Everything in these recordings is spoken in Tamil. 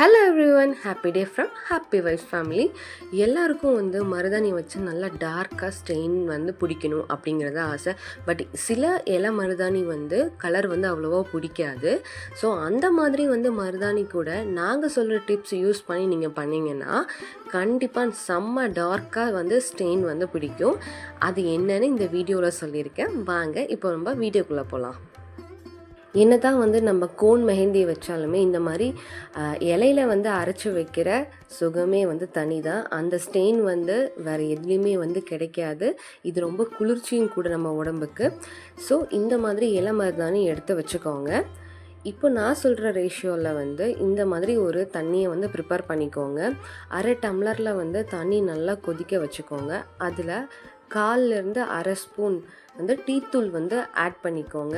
Hello everyone happy day from happy wife family எல்லாருக்கும் வந்து மருதாணி வச்சு நல்லா டார்க்காக ஸ்டெயின் வந்து பிடிக்கணும் அப்படிங்கிறத ஆசை. பட் சில இலை மருதாணி வந்து கலர் வந்து அவ்வளோவா பிடிக்காது. ஸோ அந்த மாதிரி வந்து மருதாணி கூட நாங்கள் சொல்கிற டிப்ஸ் யூஸ் பண்ணி நீங்கள் பண்ணிங்கன்னா கண்டிப்பாக செம்ம டார்க்காக வந்து ஸ்டெயின் வந்து பிடிக்கும். அது என்னன்னு இந்த வீடியோவில் சொல்லியிருக்கேன். வாங்க இப்போ நம்ம வீடியோக்குள்ளே போகலாம் என்ன தான் வந்து நம்ம கோன் மெஹந்தி வச்சாலுமே இந்த மாதிரி இலையில வந்து அரைச்சி வைக்கிற சுகமே வந்து தனி தான் அந்த ஸ்டெயின் வந்து வேறு எதுலேயுமே வந்து கிடைக்காது. இது ரொம்ப குளிர்ச்சியும் கூட நம்ம உடம்புக்கு. ஸோ இந்த மாதிரி இலை மருதாணி எடுத்து வச்சுக்கோங்க. இப்போ நான் சொல்கிற ரேஷியோவில் வந்து இந்த மாதிரி ஒரு தண்ணியை வந்து ப்ரிப்பேர் பண்ணிக்கோங்க. அரை டம்ளரில் வந்து தண்ணி நல்லா கொதிக்க வச்சுக்கோங்க. அதில் கால்லேருந்து அரை ஸ்பூன் வந்து டீத்தூள் வந்து ஆட் பண்ணிக்கோங்க.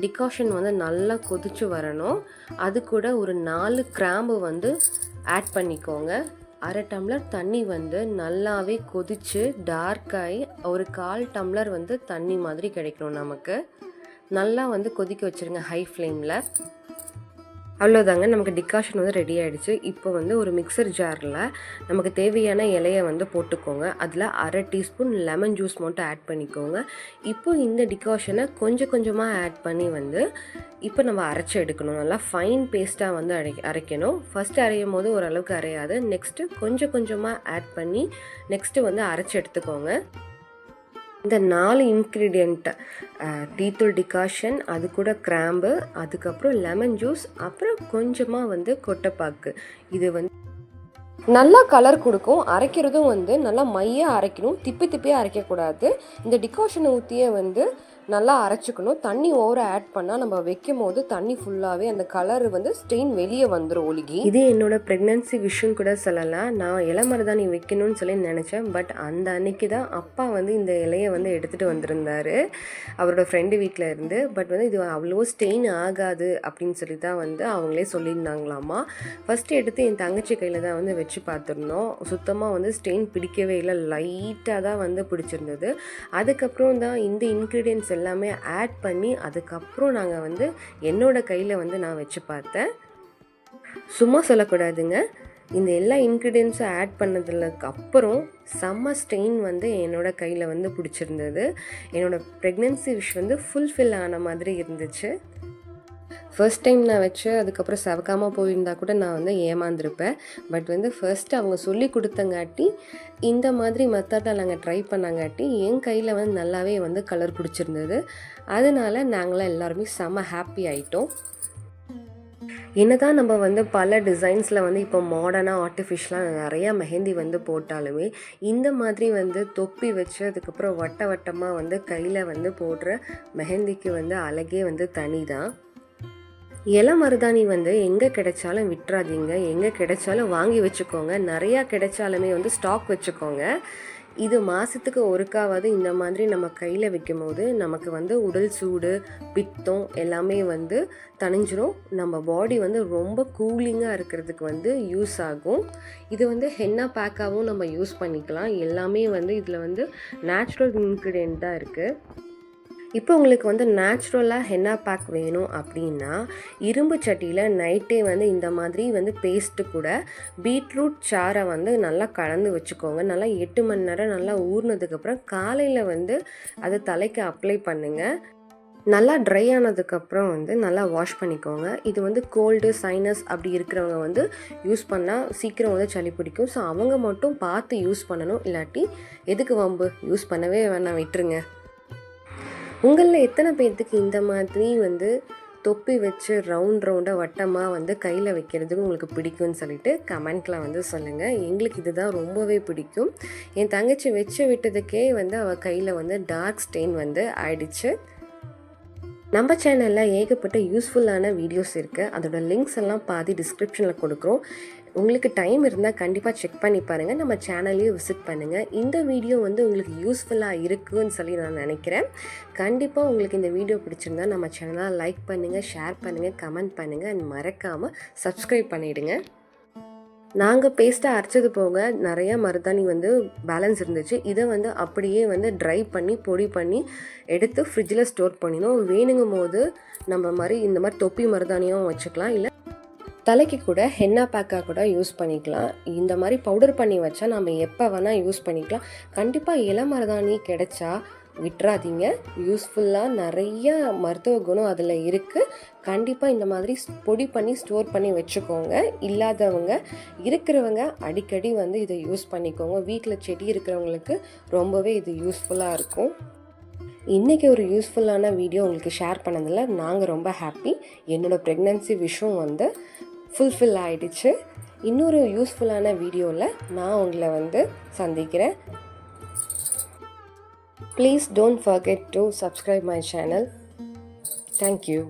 டிகாஷன் வந்து நல்லா கொதிச்சு வரணும். அது கூட ஒரு நாலு கிராம்பு வந்து ஆட் பண்ணிக்கோங்க. அரை டம்ளர் தண்ணி வந்து நல்லாவே கொதிச்சு டார்க்காகி ஒரு கால் டம்ளர் வந்து தண்ணி மாதிரி கிடைக்கணும் நமக்கு. நல்லா வந்து கொதிக்க வச்சுருங்க ஹை ஃப்ளேமில் அவ்வளோதாங்க நமக்கு டிகாஷன் வந்து ரெடி ஆகிடுச்சு இப்போ வந்து ஒரு மிக்சர் ஜாரில் நமக்கு தேவையான இலையை வந்து போட்டுக்கோங்க. அதில் அரை டீஸ்பூன் லெமன் ஜூஸ் மட்டும் ஆட் பண்ணிக்கோங்க. இப்போ இந்த டிகாஷனை கொஞ்சம் கொஞ்சமாக ஆட் பண்ணி வந்து இப்போ நம்ம அரைச்சி எடுக்கணும். நல்லா ஃபைன் பேஸ்ட்டாக வந்து அரை அரைக்கணும். ஃபஸ்ட்டு அரையும் போது ஓரளவுக்கு அரையாது. நெக்ஸ்ட்டு கொஞ்சம் கொஞ்சமாக ஆட் பண்ணி நெக்ஸ்ட்டு வந்து அரைச்சி எடுத்துக்கோங்க. இந்த நாலு இன்க்ரீடியண்ட்டை டீத்தூள் டிகாஷன் அது கூட கிராம்பு அதுக்கப்புறம் லெமன் ஜூஸ் அப்புறம் கொஞ்சமாக வந்து கொட்டைப்பாக்கு. இது வந்து நல்லா கலர் கொடுக்கும். அரைக்கிறதும் வந்து நல்லா மையாக அரைக்கணும். திப்பி திப்பியாக அரைக்கக்கூடாது. இந்த டிகாஷனை ஊற்றியே வந்து நல்லா அரைச்சிக்கணும். தண்ணி ஓவராக ஆட் பண்ணால் நம்ம வைக்கும் போது தண்ணி ஃபுல்லாகவே அந்த கலர் வந்து ஸ்டெயின் வெளியே வந்துடும் ஒழுகி. இது என்னோட ப்ரெக்னன்சி விஷயம் கூட சொல்லலாம். நான் இலை மருதாணி வைக்கணும்னு சொல்லி நினச்சேன். பட் அந்த அன்னைக்கு தான் அப்பா வந்து இந்த இலையை வந்து எடுத்துகிட்டு வந்திருந்தாரு. அவரோட ஃப்ரெண்டு வீட்டில் இருந்து. பட் வந்து இது அவ்வளோ ஸ்டெயின் ஆகாது அப்படின்னு சொல்லி தான் வந்து அவங்களே சொல்லியிருந்தாங்களாமா. ஃபஸ்ட்டு எடுத்து என் தங்கச்சி கையில் தான் வந்து வச்சு பார்த்துருந்தோம். சுத்தமாக வந்து ஸ்டெயின் பிடிக்கவே இல்லை. லைட்டாக தான் வந்து பிடிச்சிருந்தது. அதுக்கப்புறம் தான் இந்த இன்க்ரீடியன்ஸ் எல்லாமே ஆட் பண்ணி அதுக்கப்புறம் நாங்கள் வந்து என்னோடய கையில் வந்து நான் வச்சு பார்த்தேன். சும்மா சொல்லக்கூடாதுங்க. இந்த எல்லா இன்க்ரீடியன்ஸும் ஆட் பண்ணதுக்கு அப்புறம் செம்ம ஸ்டெயின் வந்து என்னோடய கையில் வந்து பிடிச்சிருந்தது. என்னோடய ப்ரெக்னென்சி விஷ் வந்து ஃபுல்ஃபில் ஆன மாதிரி இருந்துச்சு. ஃபர்ஸ்ட் டைம் நான் வச்சு அதுக்கப்புறம் செவக்காமல் போயிருந்தா கூட நான் வந்து ஏமாந்துருப்பேன். பட் வந்து ஃபர்ஸ்ட் அவங்க சொல்லி கொடுத்தங்காட்டி இந்த மாதிரி மெத்தடில் நாங்கள் ட்ரை பண்ணாங்காட்டி என் கையில் வந்து நல்லாவே வந்து கலர் பிடிச்சிருந்தது. அதனால நாங்களாம் எல்லாருமே செம்ம ஹாப்பி ஆயிட்டோம். என்னதான் நம்ம வந்து பல டிசைன்ஸில் வந்து இப்போ மாடர்னாக ஆர்டிஃபிஷியலாக நிறையா மெஹந்தி வந்து போட்டாலுமே இந்த மாதிரி வந்து தொப்பி வச்சு அதுக்கப்புறம் வட்ட வட்டமாக வந்து கையில் வந்து போடுற மெஹந்திக்கு வந்து அழகே வந்து தனி தான் இலை மருதாணி வந்து எங்கே கிடைச்சாலும் விட்டுறாதீங்க. எங்கே கிடைச்சாலும் வாங்கி வச்சுக்கோங்க. நிறையா கிடைச்சாலுமே வந்து ஸ்டாக் வச்சுக்கோங்க. இது மாதத்துக்கு ஒருக்காவது இந்த மாதிரி நம்ம கையில் வைக்கும் போது நமக்கு வந்து உடல் சூடு பித்தம் எல்லாமே வந்து தணிஞ்சிரும். நம்ம பாடி வந்து ரொம்ப கூலிங்காக இருக்கிறதுக்கு வந்து யூஸ் ஆகும். இது வந்து ஹென்னா பேக்காகவும் நம்ம யூஸ் பண்ணிக்கலாம். எல்லாமே வந்து இதில் வந்து நேச்சுரல் இன்க்ரீடியன்ட் தான் இருக்குது இப்போ உங்களுக்கு வந்து நேச்சுரலாக ஹென்னா பேக் வேணும் அப்படின்னா இரும்பு சட்டியில் நைட்டே வந்து இந்த மாதிரி வந்து பேஸ்ட்டு கூட பீட்ரூட் சாரை வந்து நல்லா கலந்து வச்சுக்கோங்க. நல்லா எட்டு மணி நேரம் நல்லா ஊறினதுக்கப்புறம் காலையில் வந்து அதை தலைக்கு அப்ளை பண்ணுங்கள் நல்லா ட்ரை ஆனதுக்கப்புறம் வந்து நல்லா வாஷ் பண்ணிக்கோங்க. இது வந்து கோல்டு சைனஸ் அப்படி இருக்கிறவங்க வந்து யூஸ் பண்ணால் சீக்கிரம் வந்து சளி பிடிக்கும். ஸோ அவங்க மட்டும் பார்த்து யூஸ் பண்ணணும். இல்லாட்டி எதுக்கு வம்பு? யூஸ் பண்ணவே வேணாம். விட்டுருங்க. உங்களில் எத்தனை பேர்த்துக்கு இந்த மாதிரி வந்து தொப்பி வச்சு ரவுண்ட் ரவுண்டாக வட்டமாக வந்து கையில் வைக்கிறதுக்கு உங்களுக்கு பிடிக்கும்னு சொல்லிட்டு கமெண்ட்டில் வந்து சொல்லுங்கள் எங்களுக்கு இதுதான் ரொம்பவே பிடிக்கும். என் தங்கச்சி வச்சு விட்டதுக்கே வந்து அவள் கையில் வந்து டார்க் ஸ்டெயின் வந்து ஆயிடுச்சு. நம்ம சேனலில் ஏகப்பட்ட யூஸ்ஃபுல்லான வீடியோஸ் இருக்குது அதோட லிங்க்ஸ் எல்லாம் பாதி டிஸ்கிரிப்ஷனில் கொடுக்குறோம். உங்களுக்கு டைம் இருந்தால் கண்டிப்பாக செக் பண்ணி பாருங்கள் நம்ம சேனல்லையும் விசிட் பண்ணுங்கள் இந்த வீடியோ வந்து உங்களுக்கு யூஸ்ஃபுல்லாக இருக்குன்னு சொல்லி நான் நினைக்கிறேன். கண்டிப்பாக உங்களுக்கு இந்த வீடியோ பிடிச்சிருந்தா நம்ம சேனலாக லைக் பண்ணுங்கள் ஷேர் பண்ணுங்கள் கமெண்ட் பண்ணுங்கள் அண்ட் மறக்காமல் சப்ஸ்கிரைப் பண்ணிவிடுங்க நாங்கள் பேஸ்ட்டாக அரைச்சது போக நிறையா மருதாணி வந்து பேலன்ஸ் இருந்துச்சு. இதை வந்து அப்படியே வந்து ட்ரை பண்ணி பொடி பண்ணி எடுத்து ஃப்ரிட்ஜில் ஸ்டோர் பண்ணினோம் வேணுங்கும் போது நம்ம மாதிரி இந்த மாதிரி தொப்பி மருதாணியும் வச்சுக்கலாம். இல்லை தலைக்கு கூட ஹென்னா பேக்காக கூட யூஸ் பண்ணிக்கலாம். இந்த மாதிரி பவுடர் பண்ணி வச்சா நம்ம எப்போ வேணால் யூஸ் பண்ணிக்கலாம். கண்டிப்பாக இளமருதாணி கிடைச்சா விட்டுறாதீங்க. யூஸ்ஃபுல்லாக நிறைய மருத்துவ குணம் அதில் இருக்குது கண்டிப்பாக இந்த மாதிரி பொடி பண்ணி ஸ்டோர் பண்ணி வச்சுக்கோங்க. இல்லாதவங்க இருக்கிறவங்க அடிக்கடி வந்து இதை யூஸ் பண்ணிக்கோங்க. வீட்டில் செடி இருக்கிறவங்களுக்கு ரொம்பவே இது யூஸ்ஃபுல்லாக இருக்கும். இன்றைக்கி ஒரு யூஸ்ஃபுல்லான வீடியோ உங்களுக்கு ஷேர் பண்ணதில் நாங்கள் ரொம்ப ஹாப்பி என்னோடய ப்ரெக்னன்சி விஷயம் வந்து ஃபுல்ஃபில் ஆகிடுச்சு இன்னொரு யூஸ்ஃபுல்லான வீடியோவில் நான் உங்களை வந்து சந்திக்கிறேன். Please don't forget to subscribe my channel thank you